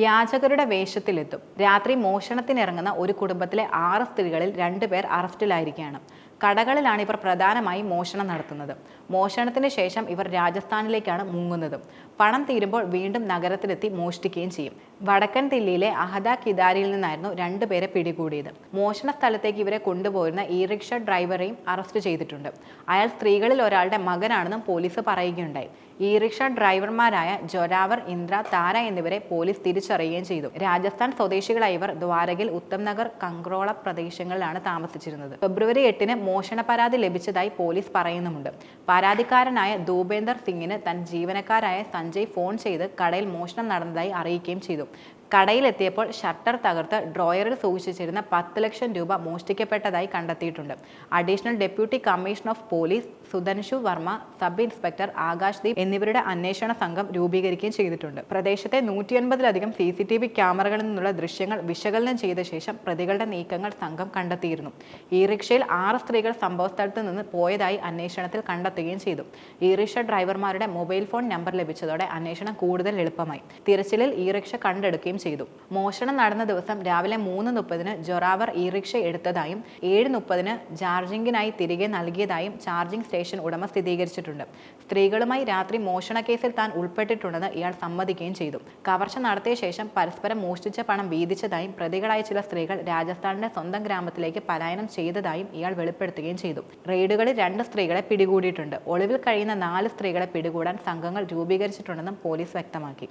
യാചകരുടെ വേഷത്തിലെത്തും. രാത്രി മോഷണത്തിനിറങ്ങുന്ന ഒരു കുടുംബത്തിലെ ആറ് സ്ത്രീകളിൽ രണ്ടുപേർ അറസ്റ്റിലായിരിക്കുകയാണ്. കടകളിലാണ് ഇവർ പ്രധാനമായി മോഷണം നടത്തുന്നത്. മോഷണത്തിന് ശേഷം ഇവർ രാജസ്ഥാനിലേക്കാണ് മുങ്ങുന്നത്. പണം തീരുമ്പോൾ വീണ്ടും നഗരത്തിലെത്തി മോഷ്ടിക്കുകയും ചെയ്യും. വടക്കൻ ദില്ലിയിലെ അഹദ കിദാരിയിൽ നിന്നായിരുന്നു രണ്ടുപേരെ പിടികൂടിയത്. മോഷണ സ്ഥലത്തേക്ക് ഇവരെ കൊണ്ടുപോയിരുന്ന ഇ റിക്ഷ ഡ്രൈവറെയും അറസ്റ്റ് ചെയ്തിട്ടുണ്ട്. അയാൾ സ്ത്രീകളിൽ ഒരാളുടെ മകനാണെന്നും പോലീസ് പറയുകയുണ്ടായി. ഇ റിക്ഷ ഡ്രൈവർമാരായ ജൊരാവർ ഇന്ദ്ര താര എന്നിവരെ പോലീസ് തിരിച്ചറിയുകയും ചെയ്തു. രാജസ്ഥാൻ സ്വദേശികളായ ഇവർ ദ്വാരകയിൽ ഉത്തംനഗർ കങ്ക്രോള പ്രദേശങ്ങളിലാണ് താമസിച്ചിരുന്നത്. ഫെബ്രുവരി എട്ടിന് മോഷണ പരാതി ലഭിച്ചതായി പോലീസ് പറയുന്നുമുണ്ട്. പരാതിക്കാരനായ ദൂപേന്ദർ സിംഗിന് തൻ ജീവനക്കാരായ സഞ്ജയ് ഫോൺ ചെയ്ത് കടയിൽ മോഷണം നടന്നതായി അറിയിക്കുകയും ചെയ്തു. കടയിലെത്തിയപ്പോൾ ഷട്ടർ തകർത്ത് ഡ്രോയറിൽ സൂക്ഷിച്ചിരുന്ന പത്ത് ലക്ഷം രൂപ മോഷ്ടിക്കപ്പെട്ടതായി കണ്ടെത്തിയിട്ടുണ്ട്. Additional deputy commissioner of police Sudhanshu Varma sub inspector Akash Deep എന്നിവരുടെ അന്വേഷണ സംഘം രൂപീകരിക്കുകയും ചെയ്തിട്ടുണ്ട്. പ്രദേശത്തെ നൂറ്റി അൻപതിലധികം സി സി ടി വി ക്യാമറകളിൽ നിന്നുള്ള ദൃശ്യങ്ങൾ വിശകലനം ചെയ്ത ശേഷം പ്രതികളുടെ നീക്കങ്ങൾ സംഘം കണ്ടെത്തിയിരുന്നു. ഈ റിക്ഷയിൽ ആറ് സ്ത്രീകൾ സംഭവസ്ഥലത്ത് നിന്ന് പോയതായി അന്വേഷണത്തിൽ കണ്ടെത്തുകയും ചെയ്തു. ഈ റിക്ഷ ഡ്രൈവർമാരുടെ മൊബൈൽ ഫോൺ നമ്പർ ലഭിച്ചതോടെ അന്വേഷണം കൂടുതൽ എളുപ്പമായി. തിരച്ചിലിൽ ഈ റിക്ഷ കണ്ടെടുക്കുകയും ചെയ്തു. മോഷണം നടന്ന ദിവസം രാവിലെ മൂന്ന് മുപ്പതിന് ജൊറാവർ ഇ റിക്ഷ എടുത്തതായും ഏഴ് മുപ്പതിന് ചാർജിങ്ങിനായി തിരികെ നൽകിയതായും ചാർജിംഗ് സ്റ്റേഷൻ ഉടമ സ്ഥിരീകരിച്ചിട്ടുണ്ട്. സ്ത്രീകളുമായി രാത്രി മോഷണ കേസിൽ താൻ ഉൾപ്പെട്ടിട്ടുണ്ടെന്ന് ഇയാൾ സമ്മതിക്കുകയും ചെയ്തു. കവർച്ച നടത്തിയ ശേഷം പരസ്പരം മോഷ്ടിച്ച പണം വീതിച്ചതായും പ്രതികളായ ചില സ്ത്രീകൾ രാജസ്ഥാനിന്റെ സ്വന്തം ഗ്രാമത്തിലേക്ക് പലായനം ചെയ്തതായും ഇയാൾ വെളിപ്പെടുത്തുകയും ചെയ്തു. റെയ്ഡുകളിൽ രണ്ട് സ്ത്രീകളെ പിടികൂടിയിട്ടുണ്ട്. ഒളിവിൽ കഴിയുന്ന നാല് സ്ത്രീകളെ പിടികൂടാൻ സംഘങ്ങൾ രൂപീകരിച്ചിട്ടുണ്ടെന്നും പോലീസ് വ്യക്തമാക്കി.